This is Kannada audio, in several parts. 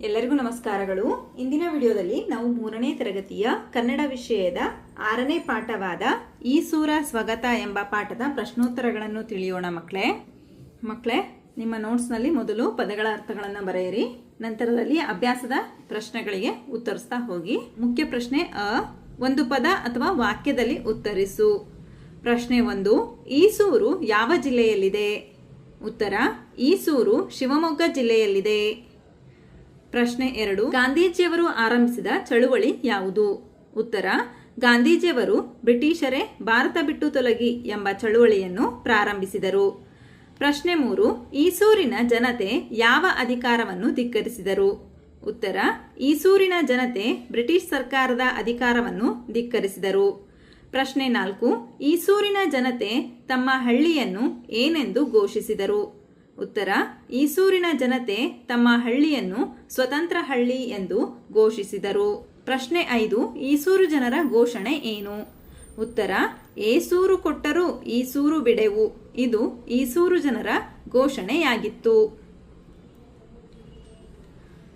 ಎಲ್ಲರಿಗೂ ನಮಸ್ಕಾರಗಳು. ಇಂದಿನ ವಿಡಿಯೋದಲ್ಲಿ ನಾವು ಮೂರನೇ ತರಗತಿಯ ಕನ್ನಡ ವಿಷಯದ ಆರನೇ ಪಾಠವಾದ ಈಸೂರ ಸೂರ ಸ್ವಗತ ಎಂಬ ಪಾಠದ ಪ್ರಶ್ನೋತ್ತರಗಳನ್ನು ತಿಳಿಯೋಣ ಮಕ್ಕಳೇ ಮಕ್ಕಳೇ ನಿಮ್ಮ ನೋಟ್ಸ್ನಲ್ಲಿ ಮೊದಲು ಪದಗಳ ಅರ್ಥಗಳನ್ನು ಬರೆಯಿರಿ. ನಂತರದಲ್ಲಿ ಅಭ್ಯಾಸದ ಪ್ರಶ್ನೆಗಳಿಗೆ ಉತ್ತರಿಸ್ತಾ ಹೋಗಿ. ಮುಖ್ಯ ಪ್ರಶ್ನೆ ಅ, ಒಂದು ಪದ ಅಥವಾ ವಾಕ್ಯದಲ್ಲಿ ಉತ್ತರಿಸು. ಪ್ರಶ್ನೆ ಒಂದು ಈಸೂರು ಯಾವ ಜಿಲ್ಲೆಯಲ್ಲಿದೆ? ಉತ್ತರ ಈಸೂರು ಶಿವಮೊಗ್ಗ ಜಿಲ್ಲೆಯಲ್ಲಿದೆ. ಪ್ರಶ್ನೆ ಎರಡು. ಗಾಂಧೀಜಿಯವರು ಆರಂಭಿಸಿದ ಚಳುವಳಿ ಯಾವುದು? ಉತ್ತರ, ಗಾಂಧೀಜಿಯವರು ಬ್ರಿಟಿಷರೇ ಭಾರತ ಬಿಟ್ಟು ತೊಲಗಿ ಎಂಬ ಚಳುವಳಿಯನ್ನು ಪ್ರಾರಂಭಿಸಿದರು. ಪ್ರಶ್ನೆ ಮೂರು, ಈಸೂರಿನ ಜನತೆ ಯಾವ ಅಧಿಕಾರವನ್ನು ಧಿಕ್ಕರಿಸಿದರು? ಉತ್ತರ, ಈಸೂರಿನ ಜನತೆ ಬ್ರಿಟಿಷ್ ಸರ್ಕಾರದ ಅಧಿಕಾರವನ್ನು ಧಿಕ್ಕರಿಸಿದರು. ಪ್ರಶ್ನೆ ನಾಲ್ಕು, ಈಸೂರಿನ ಜನತೆ ತಮ್ಮ ಹಳ್ಳಿಯನ್ನು ಏನೆಂದು ಘೋಷಿಸಿದರು? ಉತ್ತರ, ಈಸೂರಿನ ಜನತೆ ತಮ್ಮ ಹಳ್ಳಿಯನ್ನು ಸ್ವತಂತ್ರ ಹಳ್ಳಿ ಎಂದು ಘೋಷಿಸಿದರು. ಪ್ರಶ್ನೆ ಐದು, ಈಸೂರು ಜನರ ಘೋಷಣೆ ಏನು? ಉತ್ತರ, ಏಸೂರು ಕೊಟ್ಟರೂ ಈಸೂರು ಬಿಡೆವು. ಇದು ಈಸೂರು ಜನರ ಘೋಷಣೆಯಾಗಿತ್ತು.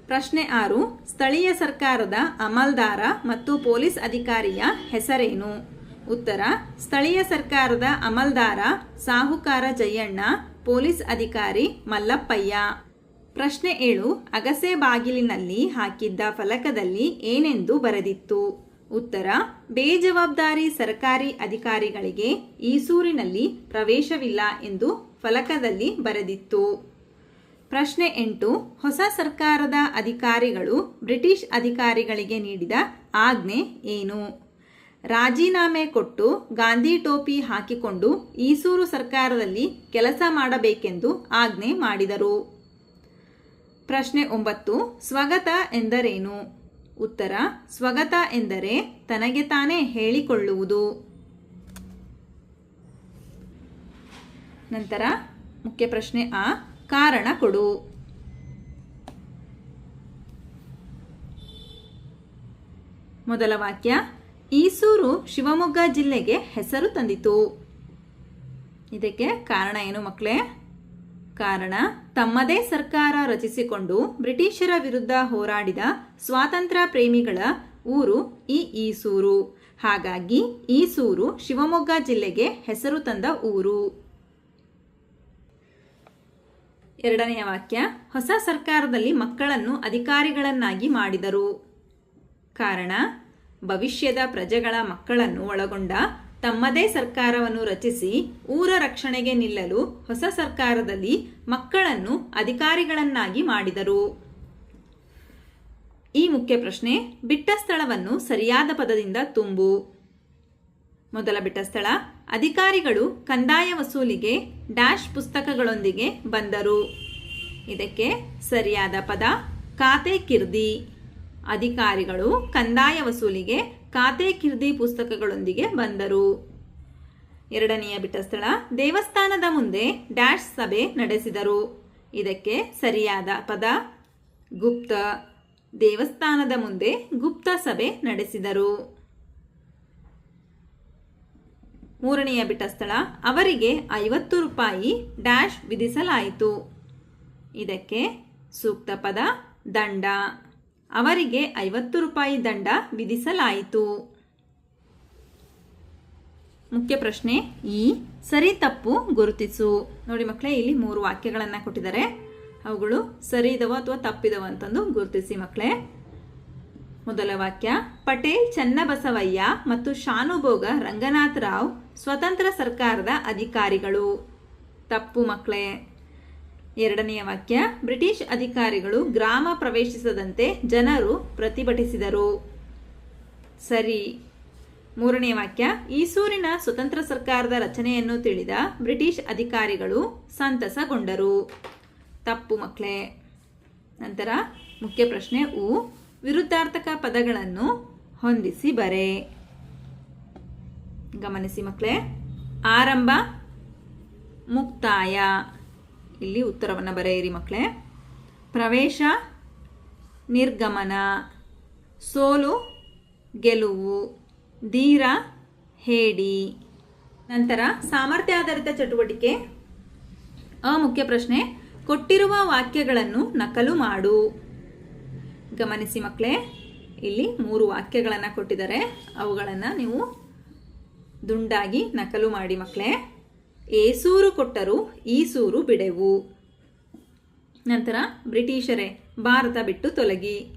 ಪ್ರಶ್ನೆ ಆರು, ಸ್ಥಳೀಯ ಸರ್ಕಾರದ ಅಮಲ್ದಾರ ಮತ್ತು ಪೊಲೀಸ್ ಅಧಿಕಾರಿಯ ಹೆಸರೇನು? ಉತ್ತರ, ಸ್ಥಳೀಯ ಸರ್ಕಾರದ ಅಮಲ್ದಾರ ಸಾಹುಕಾರ ಜಯಣ್ಣ ಪೊಲೀಸ್ ಅಧಿಕಾರಿ ಮಲ್ಲಪ್ಪಯ್ಯ. ಪ್ರಶ್ನೆ ಏಳು, ಅಗಸೆ ಬಾಗಿಲಿನಲ್ಲಿ ಹಾಕಿದ್ದ ಫಲಕದಲ್ಲಿ ಏನೆಂದು ಬರೆದಿತ್ತು? ಉತ್ತರ, ಬೇಜವಾಬ್ದಾರಿ ಸರ್ಕಾರಿ ಅಧಿಕಾರಿಗಳಿಗೆ ಈಸೂರಿನಲ್ಲಿ ಪ್ರವೇಶವಿಲ್ಲ ಎಂದು ಫಲಕದಲ್ಲಿ ಬರೆದಿತ್ತು. ಪ್ರಶ್ನೆ ಎಂಟು, ಹೊಸ ಸರ್ಕಾರದ ಅಧಿಕಾರಿಗಳು ಬ್ರಿಟಿಷ್ ಅಧಿಕಾರಿಗಳಿಗೆ ನೀಡಿದ ಆಜ್ಞೆ ಏನು? ರಾಜೀನಾಮೆ ಕೊಟ್ಟು ಗಾಂಧಿ ಟೋಪಿ ಹಾಕಿಕೊಂಡು ಈಸೂರು ಸರ್ಕಾರದಲ್ಲಿ ಕೆಲಸ ಮಾಡಬೇಕೆಂದು ಆಜ್ಞೆ ಮಾಡಿದರು. ಪ್ರಶ್ನೆ ಒಂಬತ್ತು, ಸ್ವಗತ ಎಂದರೇನು? ಉತ್ತರ, ಸ್ವಗತ ಎಂದರೆ ತನಗೆ ತಾನೇ ಹೇಳಿಕೊಳ್ಳುವುದು. ನಂತರ ಮುಖ್ಯ ಪ್ರಶ್ನೆ ಆ, ಕಾರಣ ಕೊಡು. ಮೊದಲ ವಾಕ್ಯ ಈಸೂರು ಶಿವಮೊಗ್ಗ ಜಿಲ್ಲೆಗೆ ಹೆಸರು ತಂದಿತು. ಇದಕ್ಕೆ ಕಾರಣ ಏನು ಮಕ್ಕಳೇ ಕಾರಣ, ತಮ್ಮದೇ ಸರ್ಕಾರ ರಚಿಸಿಕೊಂಡು ಬ್ರಿಟಿಷರ ವಿರುದ್ಧ ಹೋರಾಡಿದ ಸ್ವಾತಂತ್ರ್ಯ ಪ್ರೇಮಿಗಳ ಊರು ಈ ಈಸೂರು. ಹಾಗಾಗಿ ಈಸೂರು ಶಿವಮೊಗ್ಗ ಜಿಲ್ಲೆಗೆ ಹೆಸರು ತಂದ ಊರು. ಎರಡನೆಯ ವಾಕ್ಯ, ಹೊಸ ಸರ್ಕಾರದಲ್ಲಿ ಮಕ್ಕಳನ್ನು ಅಧಿಕಾರಿಗಳನ್ನಾಗಿ ಮಾಡಿದರು. ಕಾರಣ ಭವಿಷ್ಯದ ಪ್ರಜೆಗಳ ಮಕ್ಕಳನ್ನು ಒಳಗೊಂಡ ತಮ್ಮದೇ ಸರ್ಕಾರವನ್ನು ರಚಿಸಿ ಊರ ರಕ್ಷಣೆಗೆ ನಿಲ್ಲಲು ಹೊಸ ಸರ್ಕಾರದಲ್ಲಿ ಮಕ್ಕಳನ್ನು ಅಧಿಕಾರಿಗಳನ್ನಾಗಿ ಮಾಡಿದರು. ಈ ಮುಖ್ಯ ಪ್ರಶ್ನೆ, ಬಿಟ್ಟ ಸ್ಥಳವನ್ನು ಸರಿಯಾದ ಪದದಿಂದ ತುಂಬು. ಮೊದಲ ಬಿಟ್ಟ ಸ್ಥಳ, ಅಧಿಕಾರಿಗಳು ಕಂದಾಯ ವಸೂಲಿಗೆ ಡ್ಯಾಶ್ ಪುಸ್ತಕಗಳೊಂದಿಗೆ ಬಂದರು. ಇದಕ್ಕೆ ಸರಿಯಾದ ಪದ, ಖಾತೆ ಕಿರ್ದಿ. ಅಧಿಕಾರಿಗಳು ಕಂದಾಯ ವಸೂಲಿಗೆ ಖಾತೆ ಕಿರ್ದಿ ಪುಸ್ತಕಗಳೊಂದಿಗೆ ಬಂದರು. ಎರಡನೆಯ ಬಿಟ್ಟ ಸ್ಥಳ ದೇವಸ್ಥಾನದ ಮುಂದೆ ಡ್ಯಾಶ್ ಸಭೆ ನಡೆಸಿದರು. ಇದಕ್ಕೆ ಸರಿಯಾದ ಪದ ಗುಪ್ತ. ದೇವಸ್ಥಾನದ ಮುಂದೆ ಗುಪ್ತ ಸಭೆ ನಡೆಸಿದರು. ಮೂರನೆಯ ಬಿಟ್ಟ ಸ್ಥಳ ಅವರಿಗೆ ಐವತ್ತು ರೂಪಾಯಿ ಡ್ಯಾಶ್ ವಿಧಿಸಲಾಯಿತು. ಇದಕ್ಕೆ ಸೂಕ್ತ ಪದ ದಂಡ. ಅವರಿಗೆ ಐವತ್ತು ರೂಪಾಯಿ ದಂಡ ವಿಧಿಸಲಾಯಿತು. ಮುಖ್ಯ ಪ್ರಶ್ನೆ, ಈ ಸರಿ ತಪ್ಪು ಗುರುತಿಸು. ನೋಡಿ ಮಕ್ಕಳೇ, ಇಲ್ಲಿ ಮೂರು ವಾಕ್ಯಗಳನ್ನು ಕೊಟ್ಟಿದ್ದಾರೆ. ಅವುಗಳು ಸರಿ ಇದಾವ ಅಥವಾ ತಪ್ಪಿದವ ಅಂತಂದು ಗುರುತಿಸಿ ಮಕ್ಕಳೇ. ಮೊದಲ ವಾಕ್ಯ, ಪಟೇಲ್ ಚನ್ನಬಸವಯ್ಯ ಮತ್ತು ಶಾನುಭೋಗ ರಂಗನಾಥ್ ರಾವ್ ಸ್ವತಂತ್ರ ಸರ್ಕಾರದ ಅಧಿಕಾರಿಗಳು. ತಪ್ಪು ಮಕ್ಕಳೇ. ಎರಡನೆಯ ವಾಕ್ಯ, ಬ್ರಿಟಿಷ್ ಅಧಿಕಾರಿಗಳು ಗ್ರಾಮ ಪ್ರವೇಶಿಸದಂತೆ ಜನರು ಪ್ರತಿಭಟಿಸಿದರು. ಸರಿ. ಮೂರನೇ ವಾಕ್ಯ, ಈಸೂರಿನ ಸ್ವತಂತ್ರ ಸರ್ಕಾರದ ರಚನೆಯನ್ನು ತಿಳಿದ ಬ್ರಿಟಿಷ್ ಅಧಿಕಾರಿಗಳು ಸಂತಸಗೊಂಡರು. ತಪ್ಪು ಮಕ್ಕಳೇ. ನಂತರ ಮುಖ್ಯ ಪ್ರಶ್ನೆ, ಉ, ವಿರುದ್ಧಾರ್ಥಕ ಪದಗಳನ್ನು ಹೊಂದಿಸಿ ಬರೆ. ಗಮನಿಸಿ ಮಕ್ಕಳೇ. ಆರಂಭ, ಮುಕ್ತಾಯ. ಇಲ್ಲಿ ಉತ್ತರವನ್ನು ಬರೆಯಿರಿ ಮಕ್ಕಳೇ ಪ್ರವೇಶ, ನಿರ್ಗಮನ, ಸೋಲು, ಗೆಲುವು, ಧೀರ, ಹೇಡಿ. ನಂತರ ಸಾಮರ್ಥ್ಯ ಆಧಾರಿತ ಚಟುವಟಿಕೆ. ಅ ಮುಖ್ಯ ಪ್ರಶ್ನೆ, ಕೊಟ್ಟಿರುವ ವಾಕ್ಯಗಳನ್ನು ನಕಲು ಮಾಡು. ಗಮನಿಸಿ ಮಕ್ಕಳೇ ಇಲ್ಲಿ ಮೂರು ವಾಕ್ಯಗಳನ್ನು ಕೊಟ್ಟಿದ್ದಾರೆ. ಅವುಗಳನ್ನು ನೀವು ದುಂಡಾಗಿ ನಕಲು ಮಾಡಿ ಮಕ್ಕಳೇ ಏಸೂರು ಕೊಟ್ಟರು ಈ ಸೂರು ಬಿಡೆವು. ನಂತರ ಬ್ರಿಟಿಷರೇ, ಭಾರತ ಬಿಟ್ಟು ತೊಲಗಿ.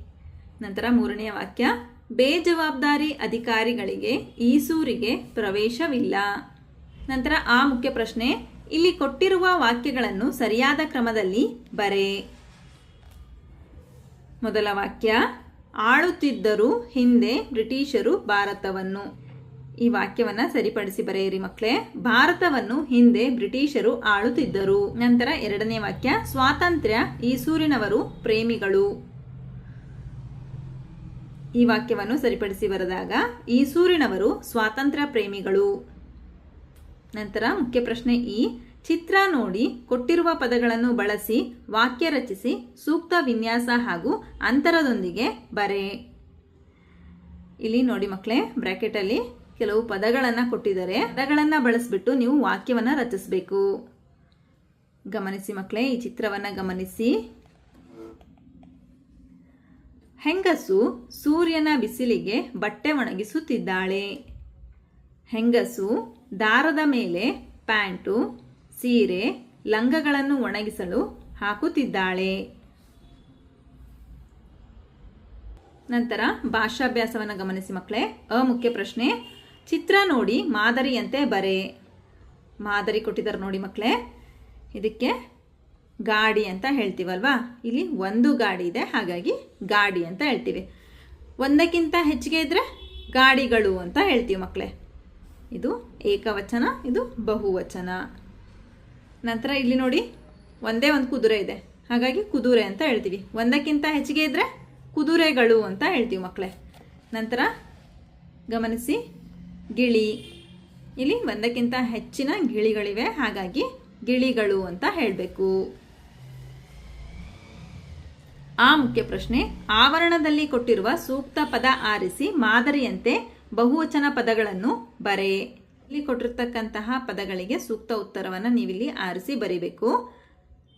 ನಂತರ ಮೂರನೆಯ ವಾಕ್ಯ, ಬೇಜವಾಬ್ದಾರಿ ಅಧಿಕಾರಿಗಳಿಗೆ ಈ ಸೂರಿಗೆ ಪ್ರವೇಶವಿಲ್ಲ. ನಂತರ ಆ ಮುಖ್ಯ ಪ್ರಶ್ನೆ, ಇಲ್ಲಿ ಕೊಟ್ಟಿರುವ ವಾಕ್ಯಗಳನ್ನು ಸರಿಯಾದ ಕ್ರಮದಲ್ಲಿ ಬರೆ. ಮೊದಲ ವಾಕ್ಯ, ಆಳುತ್ತಿದ್ದರು ಹಿಂದೆ ಬ್ರಿಟಿಷರು ಭಾರತವನ್ನು. ಈ ವಾಕ್ಯವನ್ನ ಸರಿಪಡಿಸಿ ಬರೆಯಿರಿ ಮಕ್ಕಳೇ. ಭಾರತವನ್ನು ಹಿಂದೆ ಬ್ರಿಟಿಷರು ಆಳುತ್ತಿದ್ದರು. ನಂತರ ಎರಡನೇ ವಾಕ್ಯ, ಸ್ವಾತಂತ್ರ್ಯ ಈಸೂರಿನವರು ಸೂರಿನವರು ಪ್ರೇಮಿಗಳು. ಈ ವಾಕ್ಯವನ್ನು ಸರಿಪಡಿಸಿ ಬರೆದಾಗ ಈಸೂರಿನವರು ಸೂರಿನವರು ಸ್ವಾತಂತ್ರ್ಯ ಪ್ರೇಮಿಗಳು. ನಂತರ ಮುಖ್ಯ ಪ್ರಶ್ನೆ ಈ, ಚಿತ್ರ ನೋಡಿ ಕೊಟ್ಟಿರುವ ಪದಗಳನ್ನು ಬಳಸಿ ವಾಕ್ಯ ರಚಿಸಿ ಸೂಕ್ತ ವಿನ್ಯಾಸ ಹಾಗೂ ಅಂತರದೊಂದಿಗೆ ಬರೆ. ಇಲ್ಲಿ ನೋಡಿ ಮಕ್ಕಳೇ, ಬ್ರಾಕೆಟಲ್ಲಿ ಕೆಲವು ಪದಗಳನ್ನು ಕೊಟ್ಟಿದ್ದಾರೆ. ಪದಗಳನ್ನು ಬಳಸಿಬಿಟ್ಟು ನೀವು ವಾಕ್ಯವನ್ನು ರಚಿಸಬೇಕು. ಗಮನಿಸಿ ಮಕ್ಕಳೇ ಈ ಚಿತ್ರವನ್ನು ಗಮನಿಸಿ. ಹೆಂಗಸು ಸೂರ್ಯನ ಬಿಸಿಲಿಗೆ ಬಟ್ಟೆ ಒಣಗಿಸುತ್ತಿದ್ದಾಳೆ. ಹೆಂಗಸು ದಾರದ ಮೇಲೆ ಪ್ಯಾಂಟು, ಸೀರೆ, ಲಂಗಗಳನ್ನು ಒಣಗಿಸಲು ಹಾಕುತ್ತಿದ್ದಾಳೆ. ನಂತರ ಭಾಷಾಭ್ಯಾಸವನ್ನು ಗಮನಿಸಿ ಮಕ್ಕಳೇ ಅಮುಖ್ಯ ಪ್ರಶ್ನೆ ಚಿತ್ರ ನೋಡಿ, ಮಾದರಿಯಂತೆ ಬರೆ. ಮಾದರಿ ಕೊಟ್ಟಿದ್ದಾರೆ ನೋಡಿ ಮಕ್ಕಳೇ. ಇದಕ್ಕೆ ಗಾಡಿ ಅಂತ ಹೇಳ್ತೀವಲ್ವಾ? ಇಲ್ಲಿ ಒಂದು ಗಾಡಿ ಇದೆ, ಹಾಗಾಗಿ ಗಾಡಿ ಅಂತ ಹೇಳ್ತೀವಿ. ಒಂದಕ್ಕಿಂತ ಹೆಚ್ಚಿಗೆ ಇದ್ದರೆ ಗಾಡಿಗಳು ಅಂತ ಹೇಳ್ತೀವಿ ಮಕ್ಕಳೇ. ಇದು ಏಕವಚನ, ಇದು ಬಹುವಚನ. ನಂತರ ಇಲ್ಲಿ ನೋಡಿ, ಒಂದೇ ಒಂದು ಕುದುರೆ ಇದೆ. ಹಾಗಾಗಿ ಕುದುರೆ ಅಂತ ಹೇಳ್ತೀವಿ. ಒಂದಕ್ಕಿಂತ ಹೆಚ್ಚಿಗೆ ಇದ್ದರೆ ಕುದುರೆಗಳು ಅಂತ ಹೇಳ್ತೀವಿ ಮಕ್ಕಳೇ. ನಂತರ ಗಮನಿಸಿ. ಗಿಳಿ. ಇಲ್ಲಿ ಒಂದಕ್ಕಿಂತ ಹೆಚ್ಚಿನ ಗಿಳಿಗಳಿವೆ. ಹಾಗಾಗಿ ಗಿಳಿಗಳು ಅಂತ ಹೇಳಬೇಕು. ಆ ಮುಖ್ಯ ಪ್ರಶ್ನೆ, ಆವರಣದಲ್ಲಿ ಕೊಟ್ಟಿರುವ ಸೂಕ್ತ ಪದ ಆರಿಸಿ ಮಾದರಿಯಂತೆ ಬಹುವಚನ ಪದಗಳನ್ನು ಬರೆ. ಇಲ್ಲಿ ಕೊಟ್ಟಿರ್ತಕ್ಕಂತಹ ಪದಗಳಿಗೆ ಸೂಕ್ತ ಉತ್ತರವನ್ನು ನೀವಿಲ್ಲಿ ಆರಿಸಿ ಬರೀಬೇಕು.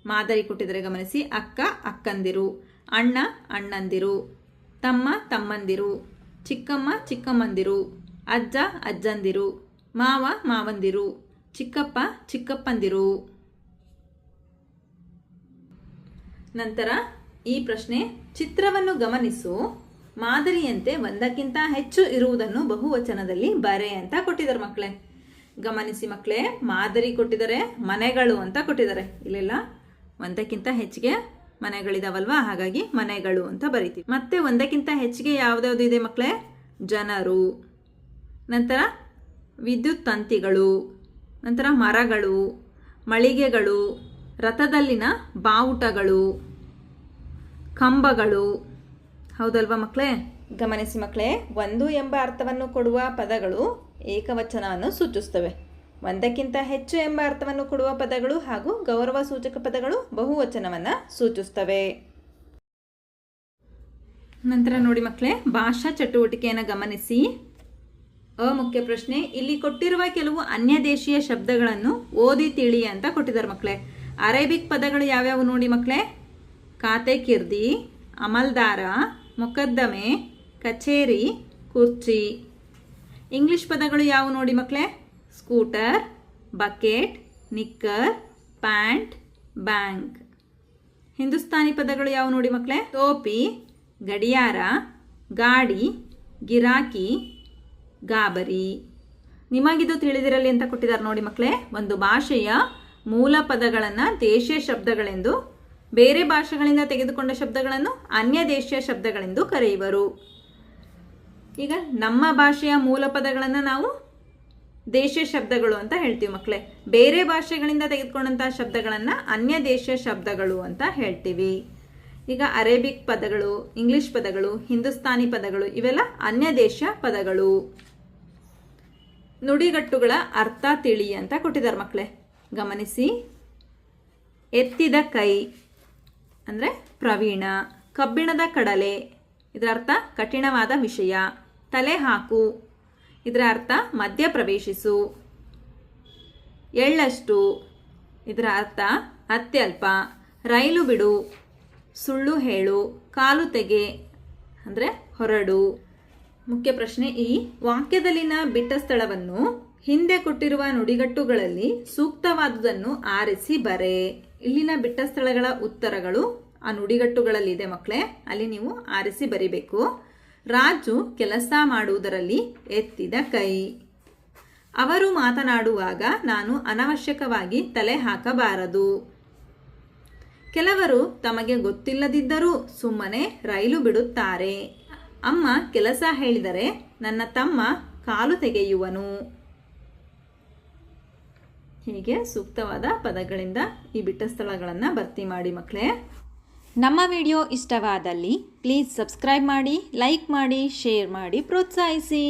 ಮಾದರಿ ಕೊಟ್ಟಿದ್ರೆ ಗಮನಿಸಿ, ಅಕ್ಕ ಅಕ್ಕಂದಿರು, ಅಣ್ಣ ಅಣ್ಣಂದಿರು, ತಮ್ಮ ತಮ್ಮಂದಿರು, ಚಿಕ್ಕಮ್ಮ ಚಿಕ್ಕಮ್ಮಂದಿರು. ಅಜ್ಜ ಅಜ್ಜಂದಿರು, ಮಾವ ಮಾವಂದಿರು, ಚಿಕ್ಕಪ್ಪ ಚಿಕ್ಕಪ್ಪಂದಿರು. ನಂತರ ಈ ಪ್ರಶ್ನೆ, ಚಿತ್ರವನ್ನು ಗಮನಿಸು, ಮಾದರಿಯಂತೆ ಒಂದಕ್ಕಿಂತ ಹೆಚ್ಚು ಇರುವುದನ್ನು ಬಹುವಚನದಲ್ಲಿ ಬರೆ ಅಂತ ಕೊಟ್ಟಿದ್ದಾರೆ ಮಕ್ಕಳೇ. ಗಮನಿಸಿ ಮಕ್ಕಳೇ, ಮಾದರಿ ಕೊಟ್ಟಿದ್ದಾರೆ, ಮನೆಗಳು ಅಂತ ಕೊಟ್ಟಿದ್ದಾರೆ. ಇಲ್ಲೆಲ್ಲ? ಒಂದಕ್ಕಿಂತ ಹೆಚ್ಚಿಗೆ ಮನೆಗಳಿದಾವಲ್ವಾ? ಹಾಗಾಗಿ ಮನೆಗಳು ಅಂತ ಬರಿತೀವಿ. ಮತ್ತೆ ಒಂದಕ್ಕಿಂತ ಹೆಚ್ಚಿಗೆ ಯಾವ್ದಾವ್ದು ಇದೆ ಮಕ್ಕಳೇ? ಜನರು. ನಂತರ ವಿದ್ಯುತ್ ತಂತಿಗಳು, ನಂತರ ಮರಗಳು, ಮಳಿಗೆಗಳು, ರಥದಲ್ಲಿನ ಬಾವುಟಗಳು, ಕಂಬಗಳು. ಹೌದಲ್ವಾ ಮಕ್ಕಳೇ ಗಮನಿಸಿ ಮಕ್ಕಳೇ ಒಂದು ಎಂಬ ಅರ್ಥವನ್ನು ಕೊಡುವ ಪದಗಳು ಏಕವಚನವನ್ನು ಸೂಚಿಸುತ್ತವೆ. ಒಂದಕ್ಕಿಂತ ಹೆಚ್ಚು ಎಂಬ ಅರ್ಥವನ್ನು ಕೊಡುವ ಪದಗಳು ಹಾಗೂ ಗೌರವ ಸೂಚಕ ಪದಗಳು ಬಹುವಚನವನ್ನು ಸೂಚಿಸ್ತವೆ ನಂತರ ನೋಡಿ ಮಕ್ಕಳೇ ಭಾಷಾ ಚಟುವಟಿಕೆಯನ್ನು ಗಮನಿಸಿ. ಅಮುಖ್ಯ ಪ್ರಶ್ನೆ, ಇಲ್ಲಿ ಕೊಟ್ಟಿರುವ ಕೆಲವು ಅನ್ಯ ದೇಶೀಯ ಶಬ್ದಗಳನ್ನು ಓದಿ ತಿಳಿ ಅಂತ ಕೊಟ್ಟಿದ್ದಾರೆ ಮಕ್ಕಳೇ. ಅರೇಬಿಕ್ ಪದಗಳು ಯಾವ್ಯಾವು ನೋಡಿ ಮಕ್ಕಳೇ? ಖಾತೆ ಕಿರ್ದಿ ಅಮಲ್ದಾರ, ಮೊಕದ್ದಮೆ, ಕಚೇರಿ, ಕುರ್ಚಿ. ಇಂಗ್ಲಿಷ್ ಪದಗಳು ಯಾವು ನೋಡಿ ಮಕ್ಕಳೇ? Scooter, bucket, knicker, pant, bank. Hindustani ಪದಗಳು ಯಾವು ನೋಡಿ ಮಕ್ಕಳೇ? ಟೋಪಿ, ಗಡಿಯಾರ, ಗಾಡಿ, ಗಿರಾಕಿ ಗಾಬರಿ. ನಿಮಗಿದು ತಿಳಿದಿರಲಿ ಅಂತ ಕೊಟ್ಟಿದ್ದಾರೆ ನೋಡಿ ಮಕ್ಕಳೇ ಒಂದು ಭಾಷೆಯ ಮೂಲ ಪದಗಳನ್ನು ದೇಶೀಯ ಶಬ್ದಗಳೆಂದು, ಬೇರೆ ಭಾಷೆಗಳಿಂದ ತೆಗೆದುಕೊಂಡ ಶಬ್ದಗಳನ್ನು ಅನ್ಯ ದೇಶೀಯ ಶಬ್ದಗಳೆಂದು ಕರೆಯುವರು. ಈಗ ನಮ್ಮ ಭಾಷೆಯ ಮೂಲ ಪದಗಳನ್ನು ನಾವು ದೇಶೀಯ ಶಬ್ದಗಳು ಅಂತ ಹೇಳ್ತೀವಿ ಮಕ್ಕಳೇ ಬೇರೆ ಭಾಷೆಗಳಿಂದ ತೆಗೆದುಕೊಂಡಂತಹ ಶಬ್ದಗಳನ್ನು ಅನ್ಯ ದೇಶೀಯ ಶಬ್ದಗಳು ಅಂತ ಹೇಳ್ತೀವಿ. ಈಗ ಅರೇಬಿಕ್ ಪದಗಳು, ಇಂಗ್ಲಿಷ್ ಪದಗಳು, ಹಿಂದೂಸ್ತಾನಿ ಪದಗಳು, ಇವೆಲ್ಲ ಅನ್ಯ ದೇಶ ಪದಗಳು. ನುಡಿಗಟ್ಟುಗಳ ಅರ್ಥ ತಿಳಿ ಅಂತ ಕೊಟ್ಟಿದ್ದಾರೆ ಮಕ್ಕಳೇ. ಗಮನಿಸಿ. ಎತ್ತಿದ ಕೈ, ಅಂದರೆ ಪ್ರವೀಣ. ಕಬ್ಬಿಣದ ಕಡಲೆ, ಇದರ ಅರ್ಥ ಕಠಿಣವಾದ ವಿಷಯ. ತಲೆ ಹಾಕು, ಇದರ ಅರ್ಥ ಮಧ್ಯ ಪ್ರವೇಶಿಸು. ಎಳ್ಳಷ್ಟು, ಇದರ ಅರ್ಥ ಅತ್ಯಲ್ಪ. ರೈಲು ಬಿಡು. ಸುಳ್ಳು ಹೇಳು, ಕಾಲು ತೆಗೆ, ಅಂದರೆ ಹೊರಡು. ಮುಖ್ಯ ಪ್ರಶ್ನೆ ಈ. ವಾಕ್ಯದಲ್ಲಿನ ಬಿಟ್ಟ ಸ್ಥಳವನ್ನು ಹಿಂದೆ ಕೊಟ್ಟಿರುವ ನುಡಿಗಟ್ಟುಗಳಲ್ಲಿ ಸೂಕ್ತವಾದುದನ್ನು ಆರಿಸಿ ಬರೆ. ಇಲ್ಲಿನ ಬಿಟ್ಟ ಸ್ಥಳಗಳ ಉತ್ತರಗಳು ಆ ನುಡಿಗಟ್ಟುಗಳಲ್ಲಿದೆ ಮಕ್ಕಳೇ ಅಲ್ಲಿ ನೀವು ಆರಿಸಿ ಬರಿಬೇಕು. ರಾಜು ಕೆಲಸ ಮಾಡುವುದರಲ್ಲಿ ಎತ್ತಿದ ಕೈ. ಅವರು ಮಾತನಾಡುವಾಗ ನಾನು ಅನವಶ್ಯಕವಾಗಿ ತಲೆ ಹಾಕಬಾರದು. ಕೆಲವರು ತಮಗೆ ಗೊತ್ತಿಲ್ಲದಿದ್ದರೂ ಸುಮ್ಮನೆ ರೈಲು ಬಿಡುತ್ತಾರೆ. ಅಮ್ಮ ಕೆಲಸ ಹೇಳಿದರೆ ನನ್ನ ತಮ್ಮ ಕಾಲು ತೆಗೆಯುವನು. ಹೀಗೆ ಸೂಕ್ತವಾದ ಪದಗಳಿಂದ ಈ ಬಿಟ್ಟ ಸ್ಥಳಗಳನ್ನು ಭರ್ತಿ ಮಾಡಿ ಮಕ್ಕಳೇ ನಮ್ಮ ವಿಡಿಯೋ ಇಷ್ಟವಾದಲ್ಲಿ ಪ್ಲೀಸ್ ಸಬ್ಸ್ಕ್ರೈಬ್ ಮಾಡಿ, ಲೈಕ್ ಮಾಡಿ, ಶೇರ್ ಮಾಡಿ ಪ್ರೋತ್ಸಾಹಿಸಿ.